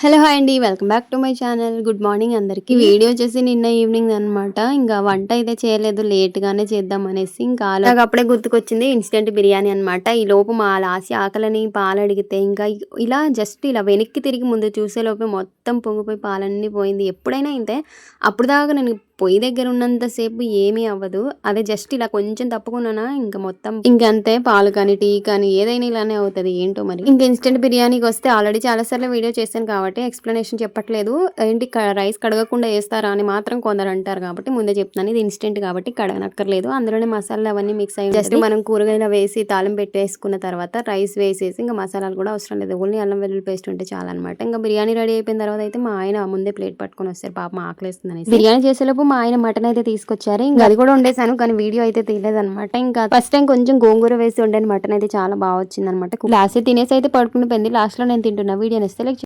Hello hi అండి welcome back to my channel. Good morning అందరికి. Video వచ్చేసి నిన్న ఈవినింగ్ అన్నమాట. ఇంకా వంట అయితే చేయలేదు లేట్ గానే చేద్దాం అనేసి ఇంకా నాకు అప్పుడే గుర్తుకొచ్చింది ఇన్స్టెంట్ బిర్యానీ అన్నమాట. ఈ లోపు మా లాసి ఆకలని పాలు అడిగితే ఇంకా ఇలా జస్ట్ ఇలా వెనక్కి తిరిగి ముందు చూసే లోపే మొత్తం పొంగిపోయి పాలన్నీ పోయింది. ఎప్పుడైనా ఇంతే. అప్పుడు దాకా నేను పొయ్యి దగ్గర ఉన్నంతసేపు ఏమీ అవ్వదు. అదే జస్ట్ ఇలా కొంచెం తప్పుకున్నానా ఇంకా మొత్తం ఇంకంతే. పాలు కానీ టీ కానీ ఏదైనా ఇలానే అవుతుంది. ఏంటో మరి? ఇంకా ఇన్స్టెంట్ బిర్యానీకి వస్తే ఆల్రెడీ చాలాసార్లు వీడియో చేశాను కాబట్టి ఎక్స్ప్లెనేషన్ చెప్పట్లేదు. ఏంటి రైస్ కడగకుండా వేస్తారా అని మాత్రం కొందరు అంటారు కాబట్టి ముందే చెప్తాను ఇది ఇన్స్టెంట్ కాబట్టి కడగనక్కర్లేదు. అందులోనే మసాలాలు అవన్నీ మిక్స్ అయ్యి జస్ట్ మనం కూరగాయలు వేసి తాళం పెట్టేసుకున్న తర్వాత రైస్ వేసేసి ఇంకా మసాలాలు కూడా అవసరం లేదు. ఓన్లీ అల్లం వెల్లుల్లి పేస్ట్ ఉంటే చాలా అనమాట ఇంకా బిర్యానీ రెడీ అయిపోయిన తర్వాత అయితే మా ఆయన ముందే ప్లేట్ పట్టుకొని వస్తారు. పాప ఆకలేస్తుందని బిర్యానీ చేసేలోపు మా ఆయన మటన్ అయితే తీసుకొచ్చారు. ఇంకా అది కూడా వండేసాను కానీ వీడియో అయితే తీయలేదు అనమాట ఇంకా ఫస్ట్ టైం కొంచెం గోంగూర వేసి వండాను. మటన్ అయితే చాలా బాగా వచ్చింది అనమాట లాస్ట్ తినేసి అయితే పడుకుని పోయింది. లాస్ట్లో నేను తింటున్నా. వీడియో